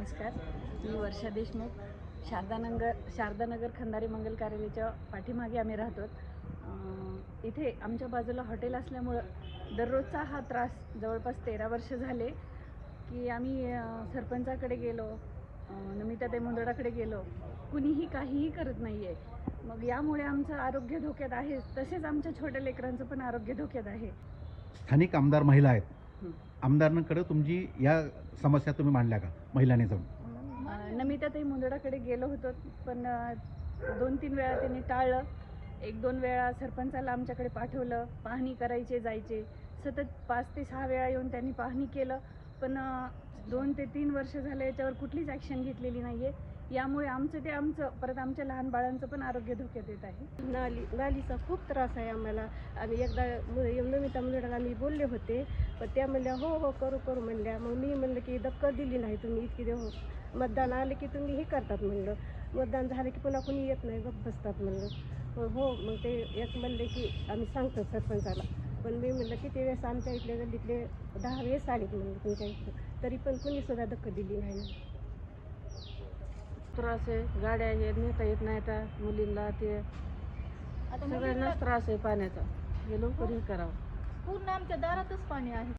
नमस्कार. मी वर्षा देशमुख. शारदानगर शारदानगर खंदारी मंगल कार्यालयाच्या पाठीमागे आम्ही राहतो. इथे आमच्या बाजूला हॉटेल असल्यामुळं दररोजचा हा त्रास जवळपास तेरा वर्ष झाले की आम्ही सरपंचाकडे गेलो अं, नमिताताई मुंदडाकडे गेलो. कुणीही काहीही करत नाही आहे मग यामुळे आमचं आरोग्य धोक्यात आहे. तसेच आमच्या छोट्या लेकरांचं पण आरोग्य धोक्यात आहे. स्थानिक आमदार महिला आहेत. आमदारांकडे तुमची या समस्या तुम्ही मांडल्या का महिलांनी जाऊन? अं, नमिताताई मुंदडाकडे गेलो होतो पण दोन तीन वेळा त्यांनी टाळलं. एक दोन वेळा सरपंचाला आमच्याकडे पाठवलं पाहणी करायचे जायचे. सतत पाच ते सहा वेळा येऊन त्यांनी पाहणी केलं. पण दोन ते तीन वर्ष झाले याच्यावर कुठलीच ॲक्शन घेतलेली नाही आहे यामुळे आमचं ते आमचं. परत आमच्या लहान बाळांचं पण आरोग्य धोक्यात येत आहे. नाली नालीचा खूप त्रास आहे आम्हाला. आम्ही एकदा मु- नमिता मुंदडाला आम्ही बोलले होते. पण त्या म्हणल्या हो हो करू करू म्हणल्या. मग मी म्हणलं की दक्कल दिली नाही तुम्ही इतकी देऊ मतदान आले की तुम्ही हे करतात म्हणलं. मतदान झालं की पुन्हा कोणी येत नाही गप्प बसतात म्हणलं. हो मग ते एक म्हणले की आम्ही सांगतो सरपंचाला. पण मी म्हणलं किती वेळेस आमच्या इथले गल्लीतले दहा वेळेस आले म्हणलं तुमच्या इथं. तरी पण कुणी सुद्धा दक्कल दिली नाही. त्रास आहे गाड्या आहेत नेता येत नाही आता मुलींना ते सगळ्यांनाच त्रास आहे पाण्याचा. हे लवकर हे करावं. पूर्ण आमच्या दारातच पाणी आहे.